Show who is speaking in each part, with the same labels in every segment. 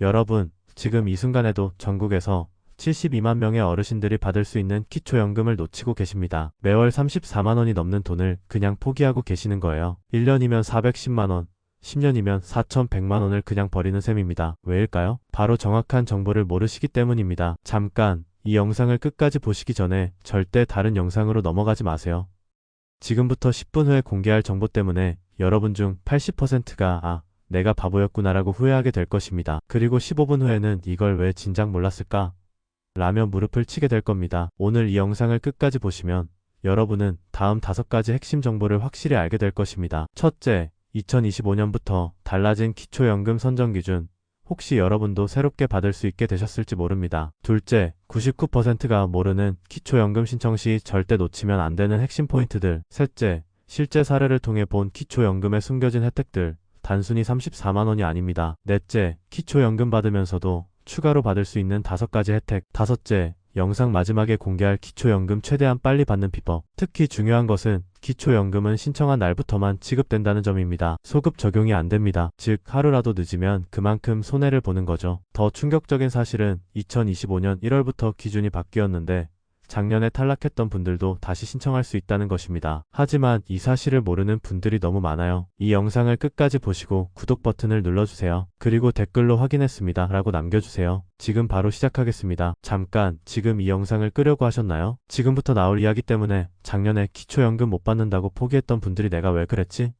Speaker 1: 여러분, 지금 이 순간에도 전국에서 72만 명의 어르신들이 받을 수 있는 기초연금을 놓치고 계십니다. 매월 34만 원이 넘는 돈을 그냥 포기하고 계시는 거예요. 1년이면 410만 원, 10년이면 4,100만 원을 그냥 버리는 셈입니다. 왜일까요? 바로 정확한 정보를 모르시기 때문입니다. 잠깐, 이 영상을 끝까지 보시기 전에 절대 다른 영상으로 넘어가지 마세요. 지금부터 10분 후에 공개할 정보 때문에 여러분 중 80%가 아, 내가 바보였구나라고 후회하게 될 것입니다. 그리고 15분 후에는 이걸 왜 진작 몰랐을까? 라며 무릎을 치게 될 겁니다. 오늘 이 영상을 끝까지 보시면 여러분은 다음 다섯 가지 핵심 정보를 확실히 알게 될 것입니다. 첫째, 2025년부터 달라진 기초연금 선정 기준. 혹시 여러분도 새롭게 받을 수 있게 되셨을지 모릅니다. 둘째, 99%가 모르는 기초연금 신청 시 절대 놓치면 안 되는 핵심 포인트들. 셋째, 실제 사례를 통해 본 기초연금의 숨겨진 혜택들. 단순히 34만 원이 아닙니다. 넷째, 기초연금 받으면서도 추가로 받을 수 있는 다섯 가지 혜택. 다섯째, 영상 마지막에 공개할 기초연금 최대한 빨리 받는 비법. 특히 중요한 것은 기초연금은 신청한 날부터만 지급된다는 점입니다. 소급 적용이 안 됩니다. 즉, 하루라도 늦으면 그만큼 손해를 보는 거죠. 더 충격적인 사실은 2025년 1월부터 기준이 바뀌었는데 작년에 탈락했던 분들도 다시 신청할 수 있다는 것입니다. 하지만 이 사실을 모르는 분들이 너무 많아요. 이 영상을 끝까지 보시고 구독 버튼을 눌러주세요. 그리고 댓글로 확인했습니다. 라고 남겨주세요. 지금 바로 시작하겠습니다. 잠깐, 지금 이 영상을 끄려고 하셨나요? 지금부터 나올 이야기 때문에 작년에 기초연금 못 받는다고 포기했던 분들이 내가 왜 그랬지?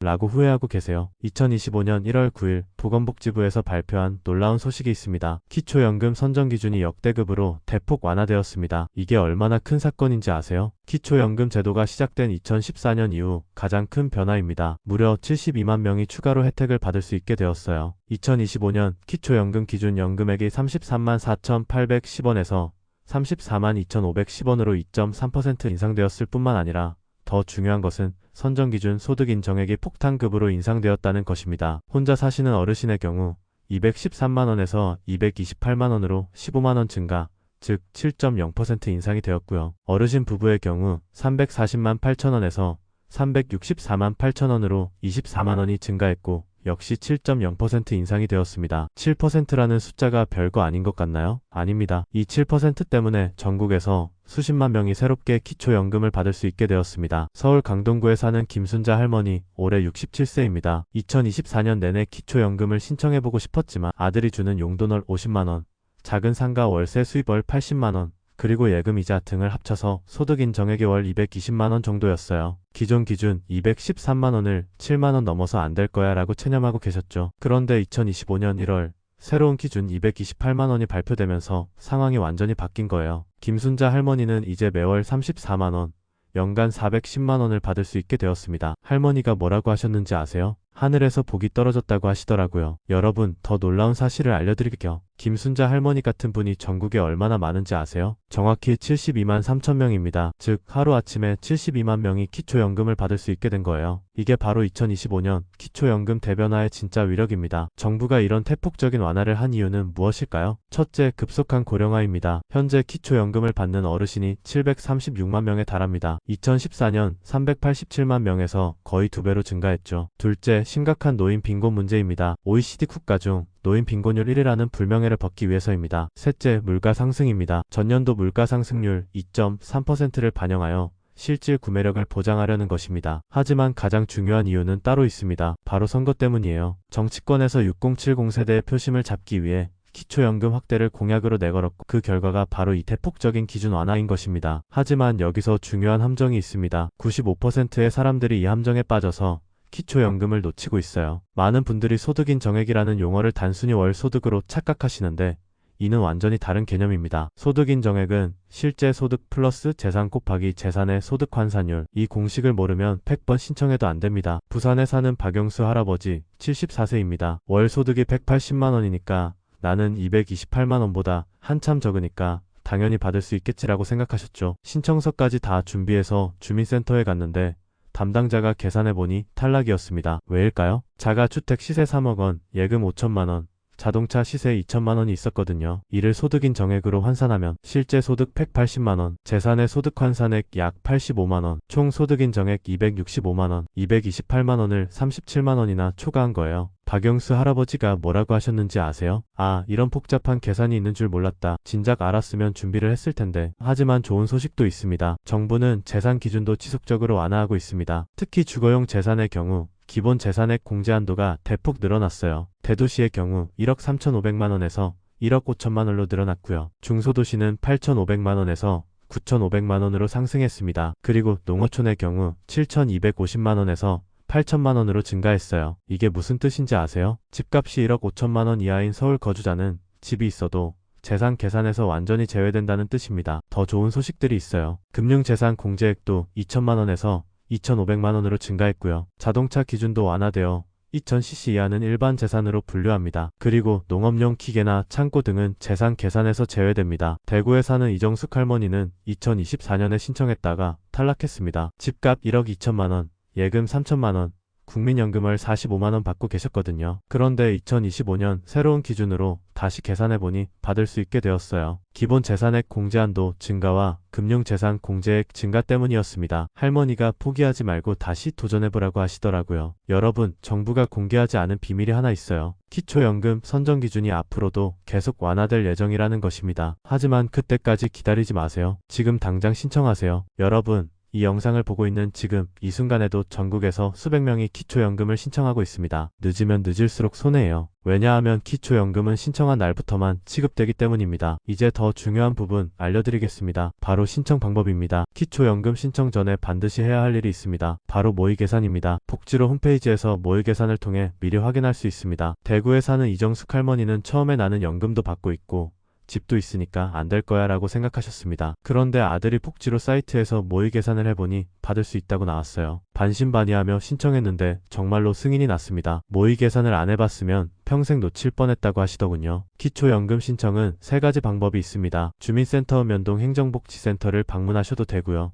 Speaker 1: 라고 후회하고 계세요. 2025년 1월 9일 보건복지부에서 발표한 놀라운 소식이 있습니다. 기초연금 선정 기준이 역대급으로 대폭 완화되었습니다. 이게 얼마나 큰 사건인지 아세요? 기초연금 제도가 시작된 2014년 이후 가장 큰 변화입니다. 무려 72만 명이 추가로 혜택을 받을 수 있게 되었어요. 2025년 기초연금 기준 연금액이 33만 4,810원에서 34만 2,510원으로 2.3% 인상되었을 뿐만 아니라 더 중요한 것은 선정 기준 소득 인정액이 폭탄급으로 인상되었다는 것입니다. 혼자 사시는 어르신의 경우 213만원에서 228만원으로 15만원 증가, 즉 7.0% 인상이 되었고요. 어르신 부부의 경우 340만 8천원에서 364만 8천원으로 24만원이 증가했고 역시 7.0% 인상이 되었습니다. 7%라는 숫자가 별거 아닌 것 같나요? 아닙니다. 이 7% 때문에 전국에서 수십만 명이 새롭게 기초연금을 받을 수 있게 되었습니다. 서울 강동구에 사는 김순자 할머니, 올해 67세입니다. 2024년 내내 기초연금을 신청해보고 싶었지만 아들이 주는 용돈월 50만원, 작은 상가 월세 수입월 80만원, 그리고 예금이자 등을 합쳐서 소득 인정액이 월 220만원 정도였어요. 기존 기준 213만원을 7만원 넘어서 안 될 거야 라고 체념하고 계셨죠. 그런데 2025년 1월 새로운 기준 228만원이 발표되면서 상황이 완전히 바뀐 거예요. 김순자 할머니는 이제 매월 34만원, 연간 410만원을 받을 수 있게 되었습니다. 할머니가 뭐라고 하셨는지 아세요? 하늘에서 복이 떨어졌다고 하시더라고요. 여러분, 더 놀라운 사실을 알려드릴게요. 김순자 할머니 같은 분이 전국에 얼마나 많은지 아세요? 정확히 72만 3천 명입니다. 즉, 하루아침에 72만 명이 기초연금을 받을 수 있게 된 거예요. 이게 바로 2025년 기초연금 대변화의 진짜 위력입니다. 정부가 이런 태폭적인 완화를 한 이유는 무엇일까요? 첫째, 급속한 고령화입니다. 현재 기초연금을 받는 어르신이 736만 명에 달합니다. 2014년 387만 명에서 거의 두 배로 증가했죠. 둘째, 심각한 노인 빈곤 문제입니다. OECD 국가 중 노인 빈곤율 1위라는 불명예를 벗기 위해서입니다. 셋째, 물가 상승입니다. 전년도 물가 상승률 2.3%를 반영하여 실질 구매력을 보장하려는 것입니다. 하지만 가장 중요한 이유는 따로 있습니다. 바로 선거 때문이에요. 정치권에서 6070 세대의 표심을 잡기 위해 기초연금 확대를 공약으로 내걸었고 그 결과가 바로 이 대폭적인 기준 완화인 것입니다. 하지만 여기서 중요한 함정이 있습니다. 95%의 사람들이 이 함정에 빠져서 기초연금을 놓치고 있어요. 많은 분들이 소득인 정액이라는 용어를 단순히 월 소득으로 착각하시는데 이는 완전히 다른 개념입니다. 소득인 정액은 실제 소득 플러스 재산 곱하기 재산의 소득 환산율 이 공식을 모르면 100번 신청해도 안 됩니다. 부산에 사는 박영수 할아버지 74세입니다. 월 소득이 180만 원이니까 나는 228만 원보다 한참 적으니까 당연히 받을 수 있겠지라고 생각하셨죠. 신청서까지 다 준비해서 주민센터에 갔는데 담당자가 계산해보니 탈락이었습니다. 왜일까요? 자가 주택 시세 3억 원, 예금 5천만 원, 자동차 시세 2천만 원이 있었거든요. 이를 소득인 정액으로 환산하면 실제 소득 180만 원, 재산의 소득 환산액 약 85만 원, 총 소득인 정액 265만 원, 228만 원을 37만 원이나 초과한 거예요. 박영수 할아버지가 뭐라고 하셨는지 아세요? 아, 이런 복잡한 계산이 있는 줄 몰랐다. 진작 알았으면 준비를 했을 텐데. 하지만 좋은 소식도 있습니다. 정부는 재산 기준도 지속적으로 완화하고 있습니다. 특히 주거용 재산의 경우 기본 재산액 공제 한도가 대폭 늘어났어요. 대도시의 경우 1억 3,500만 원에서 1억 5천만 원로 늘어났고요. 중소도시는 8,500만 원에서 9,500만 원으로 상승했습니다. 그리고 농어촌의 경우 7,250만 원에서 8천만 원으로 증가했어요. 이게 무슨 뜻인지 아세요? 집값이 1억 5천만 원 이하인 서울 거주자는 집이 있어도 재산 계산에서 완전히 제외된다는 뜻입니다. 더 좋은 소식들이 있어요. 금융재산 공제액도 2천만 원에서 2,500만 원으로 증가했고요. 자동차 기준도 완화되어 2,000cc 이하는 일반 재산으로 분류합니다. 그리고 농업용 기계나 창고 등은 재산 계산에서 제외됩니다. 대구에 사는 이정숙 할머니는 2024년에 신청했다가 탈락했습니다. 집값 1억 2천만 원, 예금 3천만 원, 국민연금을 45만 원 받고 계셨거든요. 그런데 2025년 새로운 기준으로 다시 계산해보니 받을 수 있게 되었어요. 기본 재산액 공제한도 증가와 금융재산 공제액 증가 때문이었습니다. 할머니가 포기하지 말고 다시 도전해보라고 하시더라고요. 여러분, 정부가 공개하지 않은 비밀이 하나 있어요. 기초연금 선정 기준이 앞으로도 계속 완화될 예정이라는 것입니다. 하지만 그때까지 기다리지 마세요. 지금 당장 신청하세요. 여러분, 이 영상을 보고 있는 지금 이 순간에도 전국에서 수백 명이 기초연금을 신청하고 있습니다. 늦으면 늦을수록 손해예요. 왜냐하면 기초연금은 신청한 날부터만 지급되기 때문입니다. 이제 더 중요한 부분 알려드리겠습니다. 바로 신청 방법입니다. 기초연금 신청 전에 반드시 해야 할 일이 있습니다. 바로 모의계산입니다. 복지로 홈페이지에서 모의계산을 통해 미리 확인할 수 있습니다. 대구에 사는 이정숙 할머니는 처음에 나는 연금도 받고 있고 집도 있으니까 안 될 거야 라고 생각하셨습니다. 그런데 아들이 폭지로 사이트에서 모의 계산을 해보니 받을 수 있다고 나왔어요. 반신반의하며 신청했는데 정말로 승인이 났습니다. 모의 계산을 안 해봤으면 평생 놓칠 뻔했다고 하시더군요. 기초연금 신청은 세 가지 방법이 있습니다. 주민센터 면동 행정복지센터를 방문하셔도 되고요.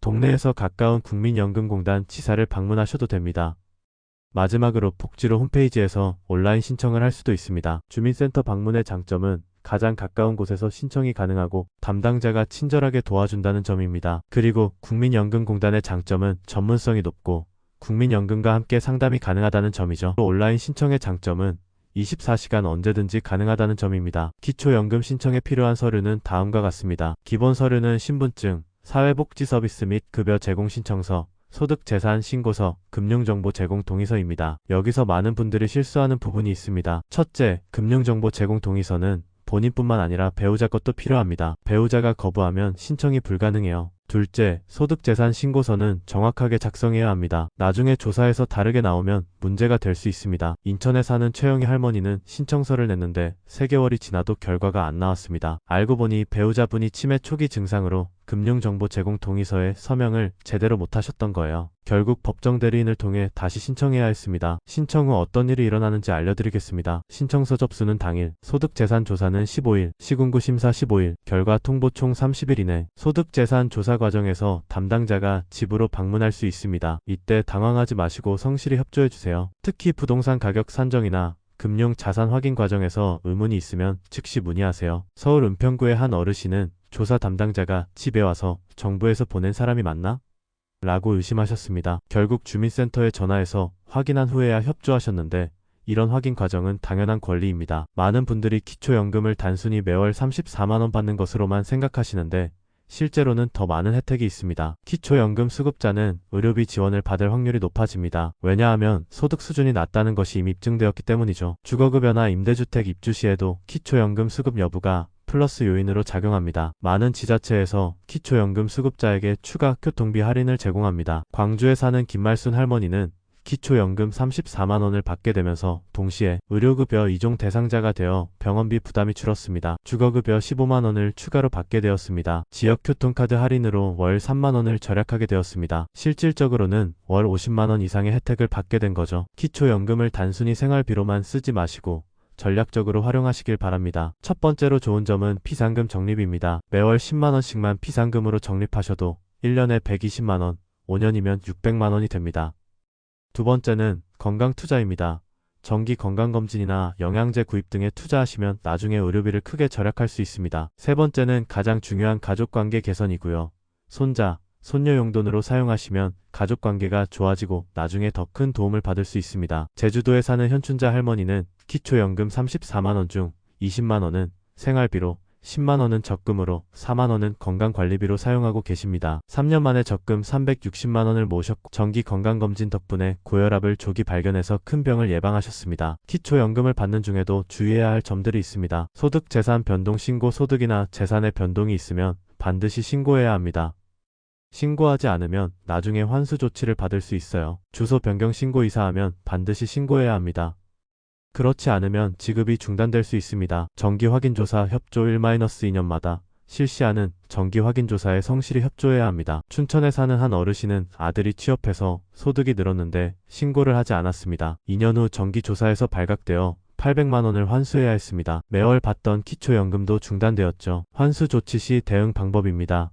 Speaker 1: 동네에서 가까운 국민연금공단 지사를 방문하셔도 됩니다. 마지막으로 복지로 홈페이지에서 온라인 신청을 할 수도 있습니다. 주민센터 방문의 장점은 가장 가까운 곳에서 신청이 가능하고 담당자가 친절하게 도와준다는 점입니다. 그리고 국민연금공단의 장점은 전문성이 높고 국민연금과 함께 상담이 가능하다는 점이죠. 온라인 신청의 장점은 24시간 언제든지 가능하다는 점입니다. 기초연금 신청에 필요한 서류는 다음과 같습니다. 기본 서류는 신분증, 사회복지 서비스 및 급여 제공 신청서, 소득재산 신고서, 금융정보 제공 동의서입니다. 여기서 많은 분들이 실수하는 부분이 있습니다. 첫째, 금융정보 제공 동의서는 본인뿐만 아니라 배우자 것도 필요합니다. 배우자가 거부하면 신청이 불가능해요. 둘째, 소득재산 신고서는 정확하게 작성해야 합니다. 나중에 조사에서 다르게 나오면 문제가 될 수 있습니다. 인천에 사는 최영희 할머니는 신청서를 냈는데 3개월이 지나도 결과가 안 나왔습니다. 알고 보니 배우자분이 치매 초기 증상으로 금융정보 제공 동의서에 서명을 제대로 못하셨던 거예요. 결국 법정 대리인을 통해 다시 신청해야 했습니다. 신청 후 어떤 일이 일어나는지 알려드리겠습니다. 신청서 접수는 당일, 소득재산 조사는 15일, 시군구 심사 15일, 결과 통보 총 30일 이내, 소득재산 조사 과정에서 담당자가 집으로 방문할 수 있습니다. 이때 당황하지 마시고 성실히 협조해주세요. 특히 부동산 가격 산정이나 금융 자산 확인 과정에서 의문이 있으면 즉시 문의하세요. 서울 은평구의 한 어르신은 조사 담당자가 집에 와서 정부에서 보낸 사람이 맞나? 라고 의심하셨습니다. 결국 주민센터에 전화해서 확인한 후에야 협조하셨는데 이런 확인 과정은 당연한 권리입니다. 많은 분들이 기초연금을 단순히 매월 34만원 받는 것으로만 생각하시는데 실제로는 더 많은 혜택이 있습니다. 기초연금 수급자는 의료비 지원을 받을 확률이 높아집니다. 왜냐하면 소득 수준이 낮다는 것이 이미 입증되었기 때문이죠. 주거급여나 임대주택 입주 시에도 기초연금 수급 여부가 플러스 요인으로 작용합니다. 많은 지자체에서 기초연금 수급자에게 추가 교통비 할인을 제공합니다. 광주에 사는 김말순 할머니는 기초연금 34만원을 받게 되면서 동시에 의료급여 이종 대상자가 되어 병원비 부담이 줄었습니다. 주거급여 15만원을 추가로 받게 되었습니다. 지역교통카드 할인으로 월 3만원을 절약하게 되었습니다. 실질적으로는 월 50만원 이상의 혜택을 받게 된 거죠. 기초연금을 단순히 생활비로만 쓰지 마시고 전략적으로 활용하시길 바랍니다. 첫 번째로 좋은 점은 피상금 적립입니다. 매월 10만원씩만 피상금으로 적립하셔도 1년에 120만원, 5년이면 600만원이 됩니다. 두 번째는 건강 투자입니다. 정기 건강검진이나 영양제 구입 등에 투자하시면 나중에 의료비를 크게 절약할 수 있습니다. 세 번째는 가장 중요한 가족관계 개선이고요. 손자, 손녀 용돈으로 사용하시면 가족관계가 좋아지고 나중에 더 큰 도움을 받을 수 있습니다. 제주도에 사는 현춘자 할머니는 기초연금 34만원 중 20만원은 생활비로 10만원은 적금으로 4만원은 건강관리비로 사용하고 계십니다. 3년 만에 적금 360만원을 모셨고 정기 건강검진 덕분에 고혈압을 조기 발견해서 큰 병을 예방하셨습니다. 기초연금을 받는 중에도 주의해야 할 점들이 있습니다. 소득 재산 변동 신고 소득이나 재산의 변동이 있으면 반드시 신고해야 합니다. 신고하지 않으면 나중에 환수 조치를 받을 수 있어요. 주소 변경 신고 이사하면 반드시 신고해야 합니다. 그렇지 않으면 지급이 중단될 수 있습니다. 정기 확인 조사 협조 1-2년마다 실시하는 정기 확인 조사에 성실히 협조해야 합니다. 춘천에 사는 한 어르신은 아들이 취업해서 소득이 늘었는데 신고를 하지 않았습니다. 2년 후 정기 조사에서 발각되어 800만 원을 환수해야 했습니다. 매월 받던 기초연금도 중단되었죠. 환수 조치 시 대응 방법입니다.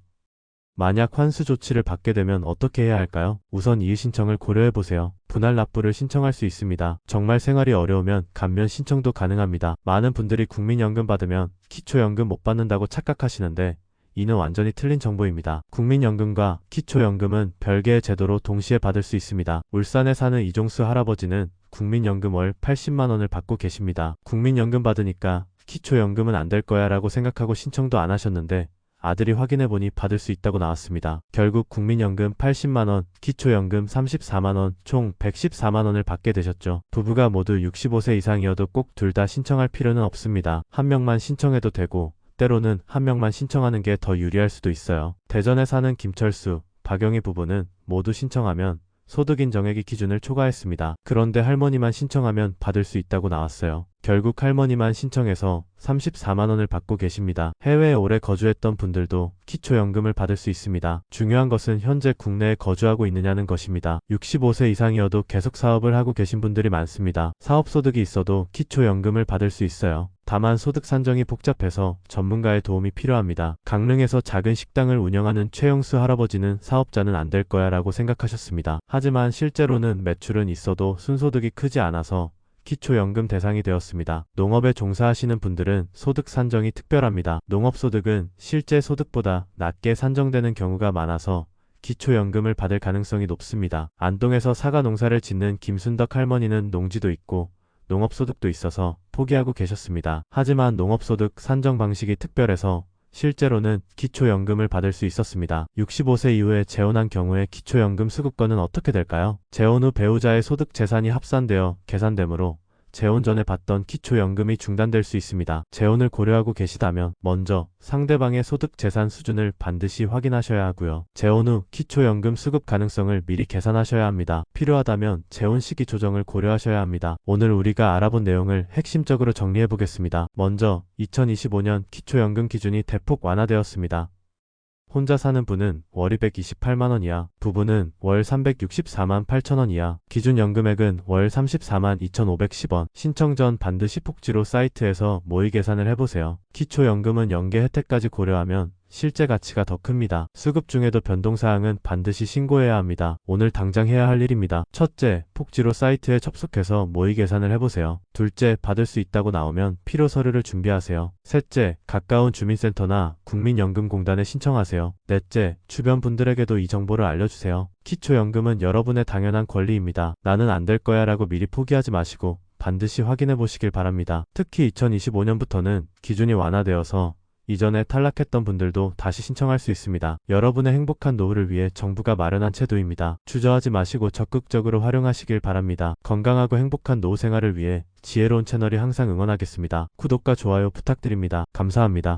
Speaker 1: 만약 환수 조치를 받게 되면 어떻게 해야 할까요? 우선 이의 신청을 고려해 보세요. 분할 납부를 신청할 수 있습니다. 정말 생활이 어려우면 감면 신청도 가능합니다. 많은 분들이 국민연금 받으면 기초연금 못 받는다고 착각하시는데 이는 완전히 틀린 정보입니다. 국민연금과 기초연금은 별개의 제도로 동시에 받을 수 있습니다. 울산에 사는 이종수 할아버지는 국민연금 월 80만원을 받고 계십니다. 국민연금 받으니까 기초연금은 안 될 거야 라고 생각하고 신청도 안 하셨는데 아들이 확인해보니 받을 수 있다고 나왔습니다. 결국 국민연금 80만원, 기초연금 34만원, 총 114만원을 받게 되셨죠. 부부가 모두 65세 이상이어도 꼭 둘 다 신청할 필요는 없습니다. 한 명만 신청해도 되고 때로는 한 명만 신청하는 게 더 유리할 수도 있어요. 대전에 사는 김철수, 박영희 부부는 모두 신청하면 소득 인정액이 기준을 초과했습니다. 그런데 할머니만 신청하면 받을 수 있다고 나왔어요. 결국 할머니만 신청해서 34만원을 받고 계십니다. 해외에 오래 거주했던 분들도 기초연금을 받을 수 있습니다. 중요한 것은 현재 국내에 거주하고 있느냐는 것입니다. 65세 이상이어도 계속 사업을 하고 계신 분들이 많습니다. 사업소득이 있어도 기초연금을 받을 수 있어요. 다만 소득 산정이 복잡해서 전문가의 도움이 필요합니다. 강릉에서 작은 식당을 운영하는 최영수 할아버지는 사업자는 안 될 거야 라고 생각하셨습니다. 하지만 실제로는 매출은 있어도 순소득이 크지 않아서 기초연금 대상이 되었습니다. 농업에 종사하시는 분들은 소득 산정이 특별합니다. 농업소득은 실제 소득보다 낮게 산정되는 경우가 많아서 기초연금을 받을 가능성이 높습니다. 안동에서 사과 농사를 짓는 김순덕 할머니는 농지도 있고 농업소득도 있어서 포기하고 계셨습니다. 하지만 농업소득 산정 방식이 특별해서 실제로는 기초연금을 받을 수 있었습니다. 65세 이후에 재혼한 경우에 기초연금 수급권은 어떻게 될까요? 재혼 후 배우자의 소득 재산이 합산되어 계산되므로 재혼 전에 받던 기초연금이 중단될 수 있습니다. 재혼을 고려하고 계시다면 먼저 상대방의 소득 재산 수준을 반드시 확인하셔야 하고요. 재혼 후 기초연금 수급 가능성을 미리 계산하셔야 합니다. 필요하다면 재혼 시기 조정을 고려하셔야 합니다. 오늘 우리가 알아본 내용을 핵심적으로 정리해 보겠습니다. 먼저 2025년 기초연금 기준이 대폭 완화되었습니다. 혼자 사는 분은 월 228만원 이하, 부부는 월 364만 8천원 이하, 기준 연금액은 월 34만 2,510원, 신청 전 반드시 폭지로 사이트에서 모의 계산을 해보세요. 기초연금은 연계 혜택까지 고려하면 실제 가치가 더 큽니다. 수급 중에도 변동사항은 반드시 신고해야 합니다. 오늘 당장 해야 할 일입니다. 첫째, 폭지로 사이트에 접속해서 모의 계산을 해보세요. 둘째, 받을 수 있다고 나오면 필요 서류를 준비하세요. 셋째, 가까운 주민센터나 국민연금공단에 신청하세요. 넷째, 주변 분들에게도 이 정보를 알려주세요. 기초연금은 여러분의 당연한 권리입니다. 나는 안 될 거야 라고 미리 포기하지 마시고 반드시 확인해 보시길 바랍니다. 특히 2025년부터는 기준이 완화되어서 이전에 탈락했던 분들도 다시 신청할 수 있습니다. 여러분의 행복한 노후를 위해 정부가 마련한 제도입니다. 주저하지 마시고 적극적으로 활용하시길 바랍니다. 건강하고 행복한 노후 생활을 위해 지혜로운 채널이 항상 응원하겠습니다. 구독과 좋아요 부탁드립니다. 감사합니다.